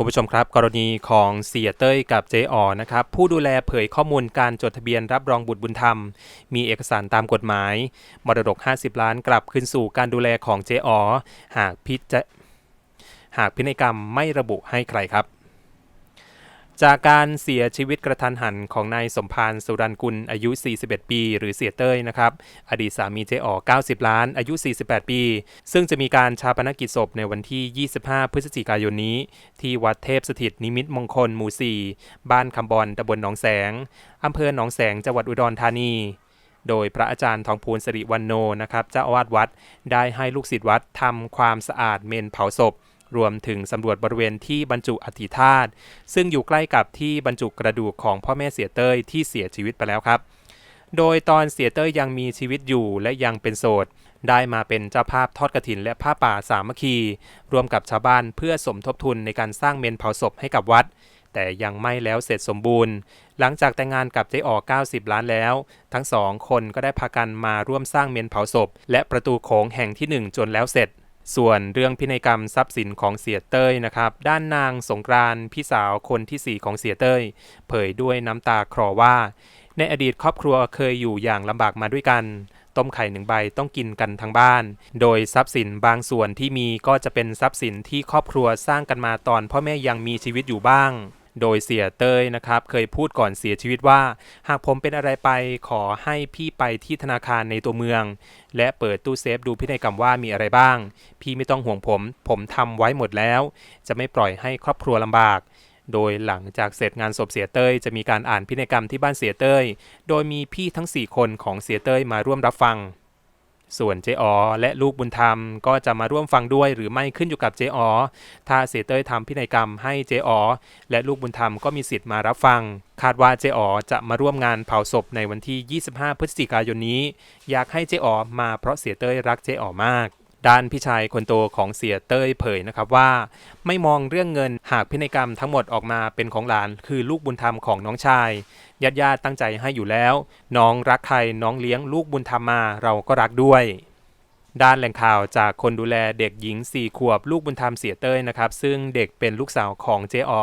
คุณผู้ชมครับ กรณีของเสียเต้ยกับเจอ๋อนะครับ ผู้ดูแลเผยข้อมูลการจดทะเบียนรับรองบุตรบุญธรรม มีเอกสารตามกฎหมาย มรดก 50 ล้านกลับคืนสู่การดูแลของเจอ๋อหากพิจหากพินัยกรรมไม่ระบุให้ใครครับ จากการเสียชีวิตกระทันหันของนายสมพานสุรันกุลอายุ 41 ปี หรือเสียเต้ยนะครับ อดีตสามีเจ๊อ๋อ90 ล้าน อายุ 48 ปี ซึ่งจะมีการชาปนกิจศพในวันที่ 25 พฤศจิกายนนี้ ที่วัดเทพสถิตนิมิตมงคลหมู่ 4 บ้านคำบอนตำบลหนองแสงอำเภอหนองแสงจังหวัดอุดรธานีโดยพระอาจารย์ทองพูนสิริวันโนนะครับเจ้าอาวาสวัด ได้ให้ลูกศิษย์วัดทำความสะอาดเมนเผาศพ รวมถึงสำรวจบริเวณที่บรรจุอัฐิธาตุซึ่งอยู่ใกล้กับที่บรรจุกระดูกของพ่อแม่เสียเต้ยที่เสียชีวิตไปแล้วครับ โดยตอนเสียเต้ยยังมีชีวิตอยู่และยังเป็นโสดได้มาเป็นเจ้าภาพทอดกระถินและผ้าป่าสามัคคีรวมกับชาวบ้านเพื่อสมทบทุนในการสร้างเมนเผาศพให้กับวัด แต่ยังไม่แล้วเสร็จสมบูรณ์ หลังจากแต่งงานกับเจ๊อ๋อ90 ล้านแล้ว ทั้งสองคนก็ได้พากันมาร่วมสร้างเมนเผาศพ และประตูโขงแห่งที่ 1 จนแล้วเสร็จ ส่วนเรื่องพินัยกรรมทรัพย์สินของเสียเต้ยนะครับ ด้านนางสงกรานต์พี่สาวคนที่ 4 ของเสียเต้ย เผยด้วยน้ำตาคลอว่า ในอดีตครอบครัวเคยอยู่อย่างลำบากมาด้วยกัน ต้มไข่หนึ่งใบต้องกินกันทั้งบ้าน โดยทรัพย์สินบางส่วนที่มีก็จะเป็นทรัพย์สินที่ครอบครัวสร้างกันมาตอนพ่อแม่ยังมีชีวิตอยู่บ้าง โดยเสียเต้ยนะครับเคยพูดก่อนเสียชีวิตว่า หากผมเป็นอะไรไปขอให้พี่ไปที่ธนาคารในตัวเมือง และเปิดตู้เซฟดูพินัยกรรมว่ามีอะไรบ้าง พี่ไม่ต้องห่วงผม ผมทำไว้หมดแล้ว จะไม่ปล่อยให้ครอบครัวลำบากโดยหลังจากเสร็จงานศพเสียเต้ยจะมีการอ่านพินัยกรรมที่บ้านเสียเต้ย โดยมีพี่ทั้ง 4 คนของเสียเต้ยมาร่วมรับฟัง ส่วนเจอ๋อและลูกบุญธรรมก็จะมาร่วมฟังด้วยหรือไม่ขึ้นอยู่กับเจอ๋อถ้าเสียเต้ยทำพินัยกรรมให้เจอ๋อและลูกบุญธรรมก็มีสิทธิ์มารับฟัง คาดว่าเจอ๋อจะมาร่วมงานเผาศพในวันที่ 25 พฤศจิกายนนี้ อยากให้เจอ๋อมาเพราะเสียเต้ยรักเจอ๋อมาก ด้านพี่ชายคนโตของเสียเต้ยเผยนะครับว่า ไม่มองเรื่องเงินหากพินัยกรรมทั้งหมดออกมาเป็นของหลาน คือลูกบุญธรรมของน้องชายญาติญาติๆตั้งใจให้อยู่แล้ว น้องรักใครน้องเลี้ยงลูกบุญธรรมมาเราก็รักด้วยด้านแหล่งข่าวจากคนดูแลเด็กหญิง 4 ขวบลูกบุญธรรมเสียเต้ยนะครับ ซึ่งเด็กเป็นลูกสาวของเจอ๋อ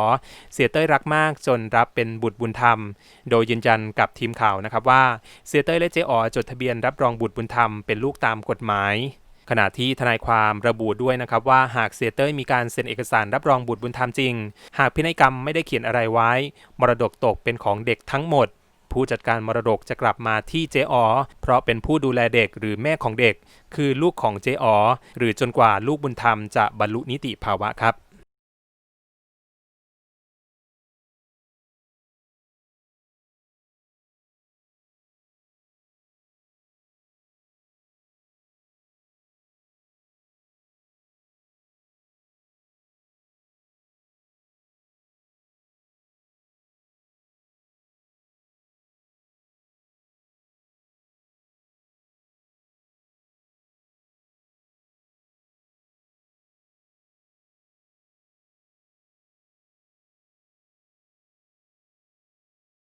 เสียเต้ยรักมากจนรับเป็นบุตรบุญธรรม โดยยืนยันกับทีมข่าวนะครับว่าเสียเต้ยและเจอ๋อจดทะเบียนรับรองบุตรบุญธรรมเป็นลูกตามกฎหมาย ขณะที่ทนายความระบุด้วยนะครับว่าหากเสียเต้ยมีการเซ็นเอกสารรับรองบุตรบุญธรรมจริง หากพินัยกรรมไม่ได้เขียนอะไรไว้ มรดกตกเป็นของเด็กทั้งหมด ผู้จัดการมรดกจะกลับมาที่เจอ๋อเพราะเป็นผู้ดูแลเด็กหรือแม่ของเด็ก คือลูกของเจอ๋อหรือจนกว่าลูกบุญธรรมจะบรรลุนิติภาวะครับ